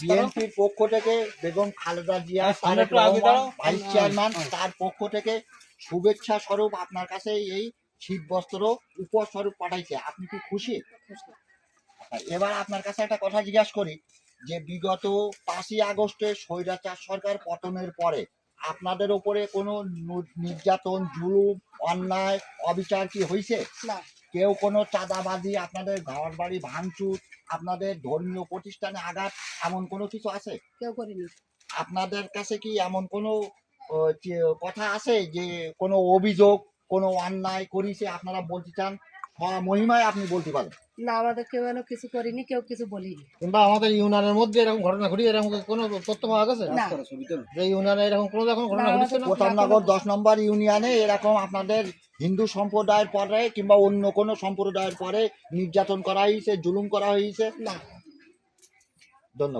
বিএনপির পক্ষ থেকে বেগম খালেদা জিয়া। ভাইস হ্যাঁ, চেয়ারম্যান হ্যাঁ। তার পক্ষ থেকে শুভেচ্ছা স্বরূপ আপনার কাছে এই শীত বস্ত্র উপহার স্বরূপ পাঠাইছে। আপনি কি খুশি? এবার আপনার কাছে একটা কথা জিজ্ঞাসা করি যে বিগত পাঁচই আগস্টে স্বৈরাচার সরকার পতনের পরে আপনাদের উপরে কোনো নু- নির্যাতন জুলুম অন্যায় অবিচার কি হয়েছে না। কেউ কোনো চাঁদাবাজি আপনাদের ঘর বাড়ি ভাঙচুর আপনাদের ধর্মীয় প্রতিষ্ঠানে আঘাত এমন কোনো কিছু আছে? কেউ করিনি। আপনাদের কাছে কি এমন কোনো কথা আছে যে কোনো অভিযোগ কোনো অন্যায় করিছে আপনারা বলতে চান? মহিমায় আপনি বলতে পারেন। না আমাদের কেউ এনে কিছু করিনি কেউ কিছু বলিনি। কিংবা আমাদের ইউনিয়নের মধ্যে এরকম ঘটনা ঘটিয়ে এরকম কোনো তথ্য পাওয়া গেছে? যে ইউনিয়নে এরকম কোনো যখন ঘটনা ঘটেছে প্রতাপনগর দশ নম্বর ইউনিয়নে এরকম আপনাদের হিন্দু সম্প্রদায়ের পরে কিংবা অন্য কোনো সম্প্রদায়ের পরে নির্যাতন করা হয়েছে জুলুম করা হয়েছে? না।